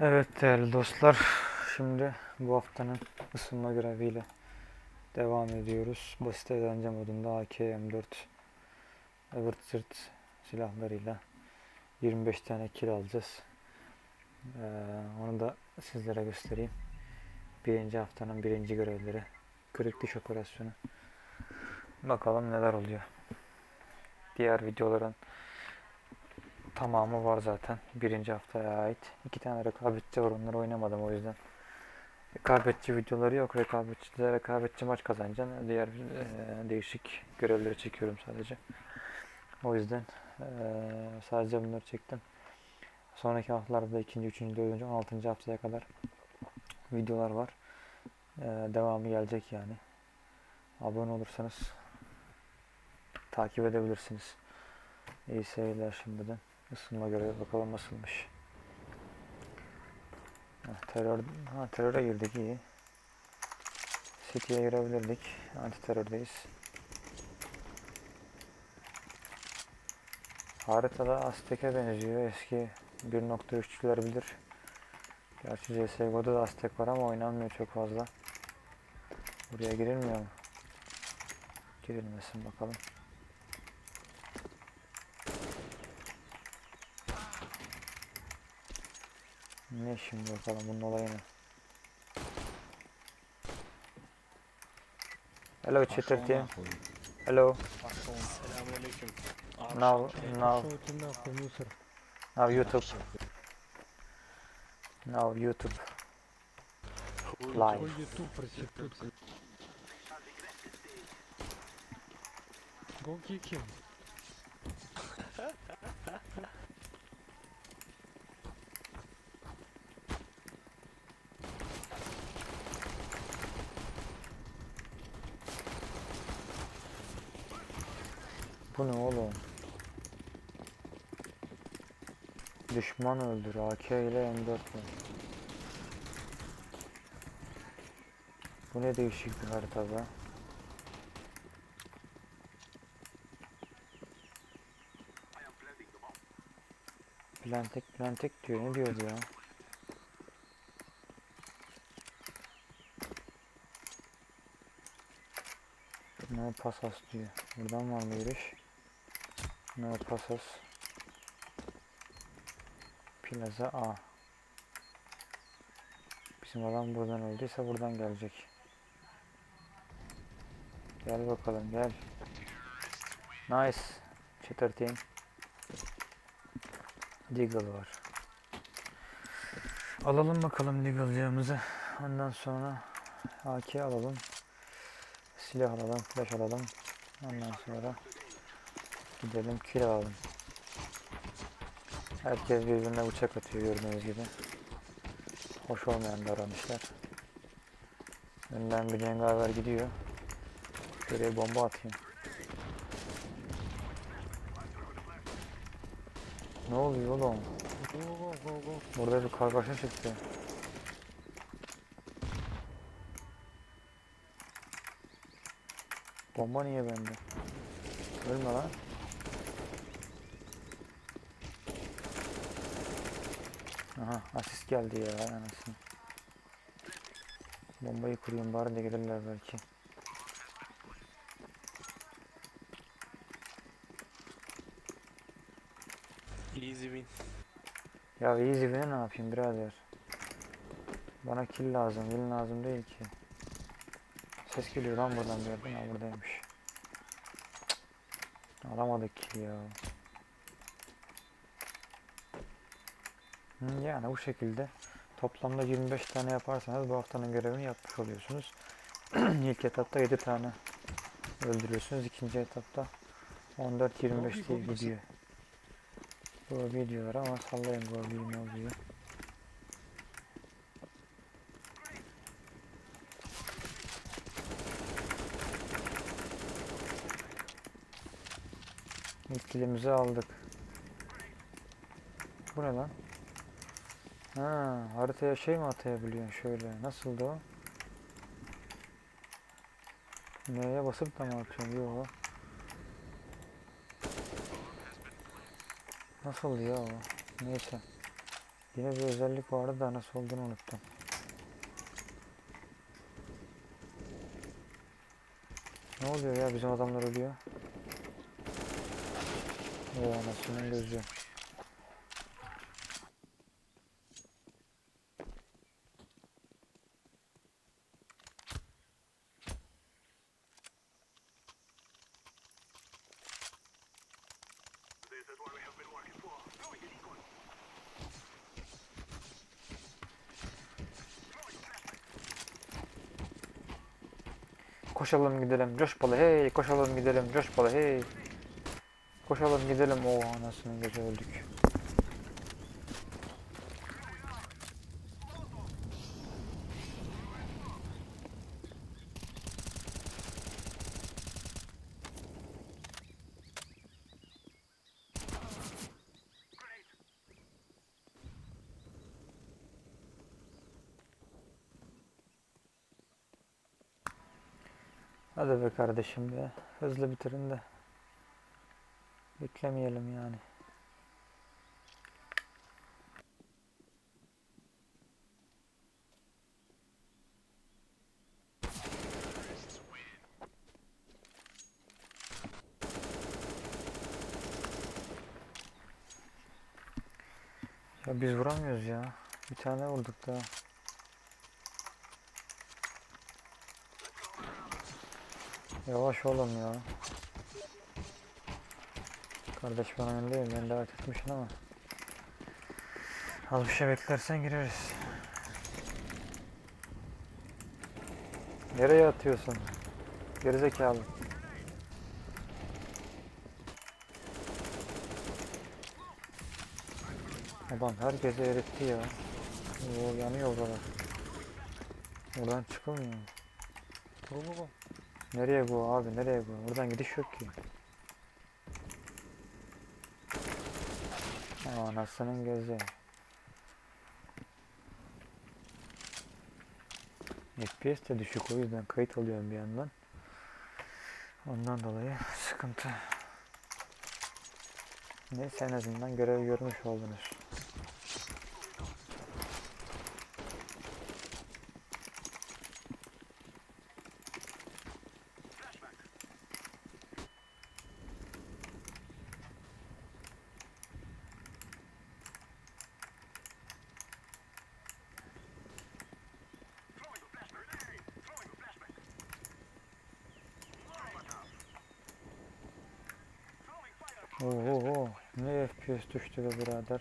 Evet değerli dostlar, şimdi bu haftanın ısınma göreviyle devam ediyoruz. Basit eğlence modunda AK-M4 Evertzert silahlarıyla 25 tane kill alacağız. Ee, onu da sizlere göstereyim. Birinci haftanın birinci görevleri. Kırık diş operasyonu. Bakalım neler oluyor. Diğer videoların tamamı var zaten. Birinci haftaya ait. İki tane rekabetçi var. Onları oynamadım o yüzden. Rekabetçi videoları yok. Rekabetçide rekabetçi maç kazanacaksın. Diğer e, değişik görevleri çekiyorum sadece. O yüzden e, sadece bunları çektim. Sonraki haftalarda ikinci, üçüncü, dördüncü, on altıncı haftaya kadar videolar var. E, devamı gelecek yani. Abone olursanız takip edebilirsiniz. İyi seyirler şimdiden. Isınma görevi bakalım nasılmış. Ha, terör, ha, teröre girdik iyi. City'ye girebilirdik. Anti terördeyiz. Haritada Aztek'e benziyor. Eski 1.3'lüler bilir. Gerçi CSGO'da da Aztek var ama oynanmıyor çok fazla. Buraya girilmiyor mu? Girilmesin bakalım. Ne şimdi bakalım bunun olayı ne? Hello Chitter team. Hello. Selamünaleyküm. Now, now, now YouTube. Now YouTube. Live. Go kick him. Bu ne oğlum? Düşman öldür. AK ile M4 var. Bu ne değişik bir harita be. Plantek plantek diyor. Ne diyor bu ya? No pasas diyor. Buradan var mı giriş? No pasas. Plaza A. Bizim adam buradan öldüyse buradan gelecek. Gel bakalım gel. Nice. Chitter team. Deagle var. Alalım bakalım Deagle'cığımızı. Ondan sonra AK alalım. Silah alalım, flash alalım. Ondan sonra gidelim kill alalım. Herkes birbirine bıçak atıyor gördüğünüz gibi. Hoş olmayan davranışlar. Önden bir cengaver gidiyor. Şuraya bomba atayım. Ne oluyor oğlum? Burada bir kargaşa çıktı. Bomba niye bende? Ölme lan. Aha asist geldi ya anasını. Bombayı kurayım bari de gelirler belki. Easy win. Ya easy win'e ne yapayım birader? Bana kill lazım, win lazım değil ki. Ses geliyor lan buradan bir yerden, ha buradaymış. Alamadık kill ya. Yani bu şekilde toplamda 25 tane yaparsanız bu haftanın görevini yapmış oluyorsunuz. İlk etapta 7 tane öldürüyorsunuz. ikinci etapta 14-25 diye gidiyor. Bu videolar ama sallayın bu ne oluyor. İlk kilimizi aldık. Bu ne lan? Ha, haritaya şey mi atayabiliyorsun şöyle? Nasıldı o? Neye basıp da mı atıyorsun? Yok. Nasıl ya o? Neyse. Yine bir özellik vardı da nasıl olduğunu unuttum. Ne oluyor ya bizim adamlar ölüyor. O anasının gözü. Koşalım gidelim coşbalı hey koşalım gidelim coşbalı hey. Koşalım gidelim o anasının gözü öldük. Hadi be kardeşim be. Hızlı bitirin de. Beklemeyelim yani. Ya biz vuramıyoruz ya. Bir tane vurduk daha. Yavaş oğlum ya. Kardeş ben oyundayım. Beni davet etmişsin ama. Az bir şey beklersen gireriz. Nereye atıyorsun? Gerizekalı. Adam herkese eritti ya. Oo yanıyor buralar. Buradan çıkılmıyor. Go go. Nereye bu abi nereye bu? Buradan gidiş yok ki. Aa, Anasının gözü. FPS de düşük o yüzden kayıt alıyorum bir yandan. Ondan dolayı sıkıntı. Neyse en azından görev görmüş oldunuz. Oo, FPS düştü be birader.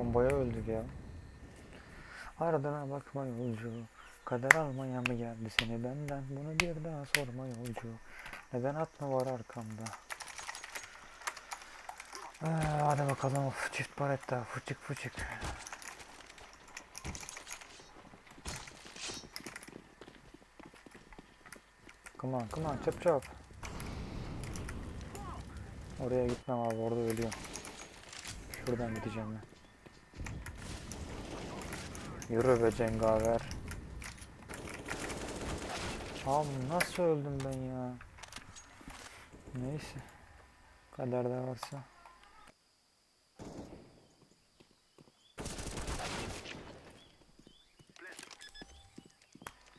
Bombaya öldük ya. Ardına bakma yolcu. Kader almaya mı geldi seni benden? Bunu bir daha sorma yolcu. Neden at mı var arkamda? Ee, hadi bakalım of, çift baretta fıçık fıçık. Come on, come on, çap çap. Oraya gitmem abi, orada ölüyorum. Şuradan gideceğim ben. Yürü be cengaver. Abi nasıl öldüm ben ya? Neyse. Kaderde varsa.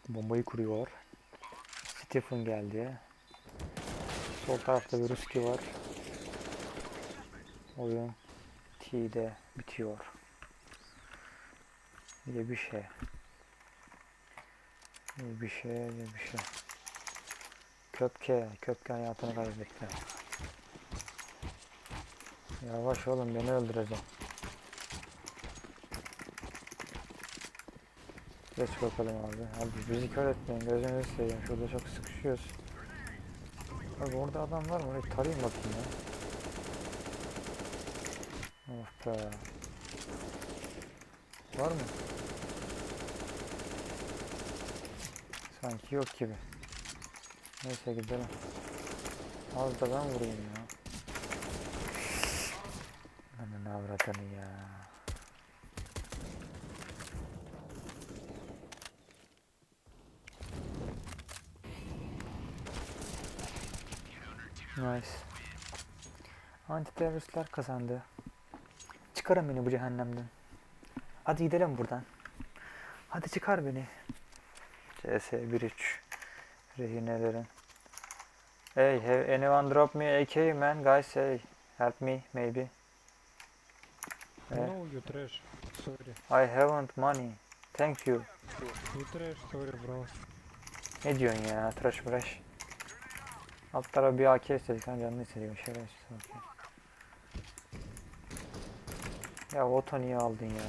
Bombayı kuruyor. Stephen geldi. Sol tarafta bir Ruski var. Oyun T'de bitiyor diye bir şey. İyi bir şey, iyi bir şey. Köpke, köpke hayatını kaybetti. Yavaş oğlum beni öldürecek. Geç bakalım abi. Abi bizi kör etmeyin. Gözünüzü seveyim. Şurada çok sıkışıyoruz. Abi orada adam var mı? Orayı tarayayım bakayım ya. Of be. Var mı? Sanki yok gibi. Neyse gidelim. Az da ben vurayım ya. Ananı avradını ya. Nice. Antiteröristler kazandı. Çıkarın beni bu cehennemden. Hadi gidelim buradan. Hadi çıkar beni. CS 1-3 Rehinelerin. Hey, have anyone drop me AK man? Guys, hey, help me maybe. Eh, No, you trash. Sorry. I haven't money. Thank you. You trash, sorry bro. Ne diyorsun ya? Tıraş bıraş. Alt tarafa bir AK istedik. Sen canını istediğin şerefsiz AK. Ya oto niye aldın ya?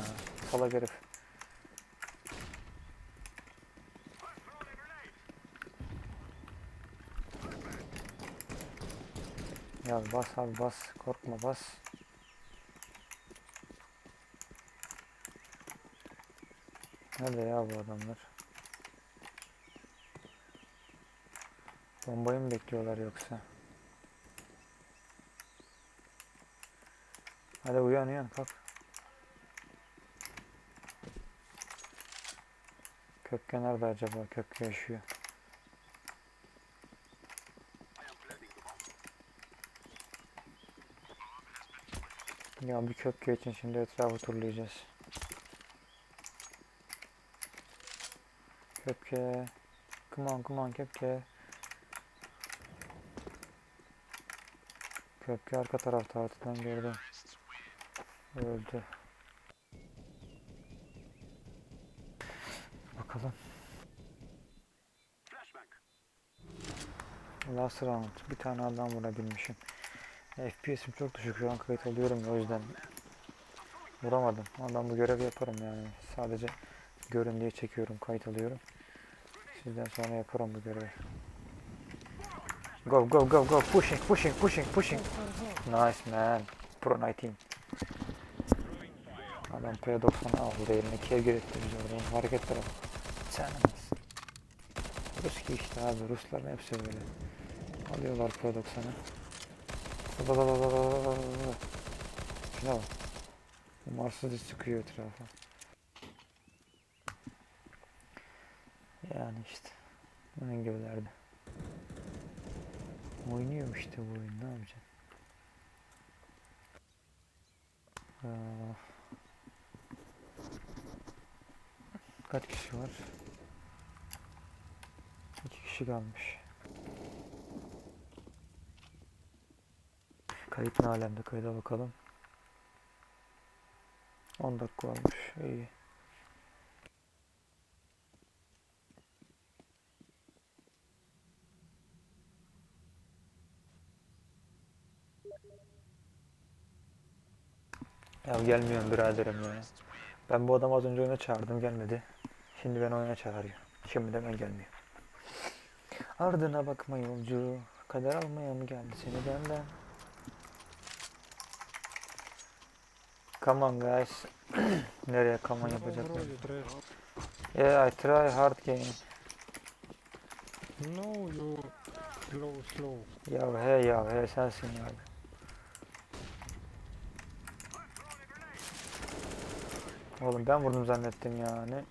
Salak herif. Ya bas abi bas. Korkma bas. Nerede ya bu adamlar? Bombayı mı bekliyorlar yoksa? Hadi uyan uyan kalk. Kökke nerede acaba? Kökke yaşıyor. Ya bir kökke için şimdi etrafı turlayacağız. Köpke. Come on come on köpke. Köpke arka tarafta artıdan gördüm. Öldü. Bakalım. Last round. Bir tane adam vurabilmişim. FPS'im çok düşük şu an kayıt alıyorum o yüzden vuramadım. Ama ben bu görevi yaparım yani. Sadece görün diye çekiyorum, kayıt alıyorum. Sizden sonra yaparım bu görevi. Go go go go pushing pushing pushing pushing. Nice man. Pro 19. Adam P90 aldı eline kevgir etti bizi orada. Hareketlere bak. Sen anasın. Ruski işte abi. Rusların hepsi böyle. Alıyorlar P90'ı. Baba baba baba baba baba. Şuna bak. Umarsız sıkıyor etrafa. Yani işte. Bunun gibilerde. Oynuyor işte bu oyun. Ne yapacaksın? Aa. Kaç kişi var? İki kişi kalmış. Kayıt ne alemde kayda bakalım. 10 dakika olmuş. İyi. Ya gelmiyorum biraderim ya. Ben bu adamı az önce oyuna çağırdım gelmedi. Şimdi ben oyuna çağırıyor. Şimdi de ben gelmiyor. Ardına bakma yolcu. Kader almaya mı geldi seni benden? Come on guys. Nereye come on yapacaklar? Yeah I try hard game. No, you slow, slow. Ya he ya he sensin ya. Oğlum ben vurdum zannettim yani.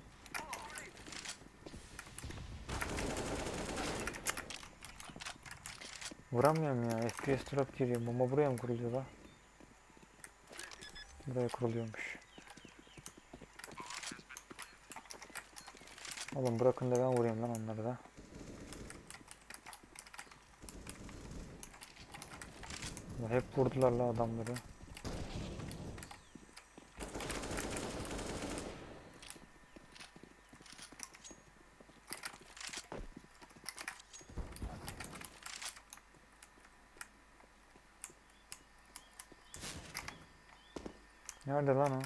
Vuramıyorum ya. FPS drop giriyor. Bomba buraya mı kuruluyor la? Buraya kuruluyormuş. Oğlum bırakın da ben vurayım lan onları da. Hep vurdular la adamları. Nerede lan o?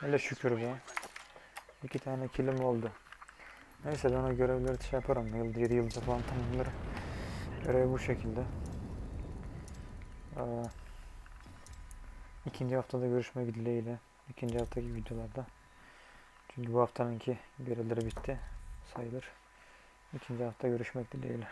Hele şükür be. İki tane kilim oldu. Neyse ben o görevleri şey yaparım. Yıl, 7 yılda falan tamamlarım. Görev bu şekilde. Aa, ikinci haftada görüşmek dileğiyle. İkinci haftaki videolarda. Çünkü bu haftanınki görevleri bitti sayılır. İkinci hafta görüşmek dileğiyle.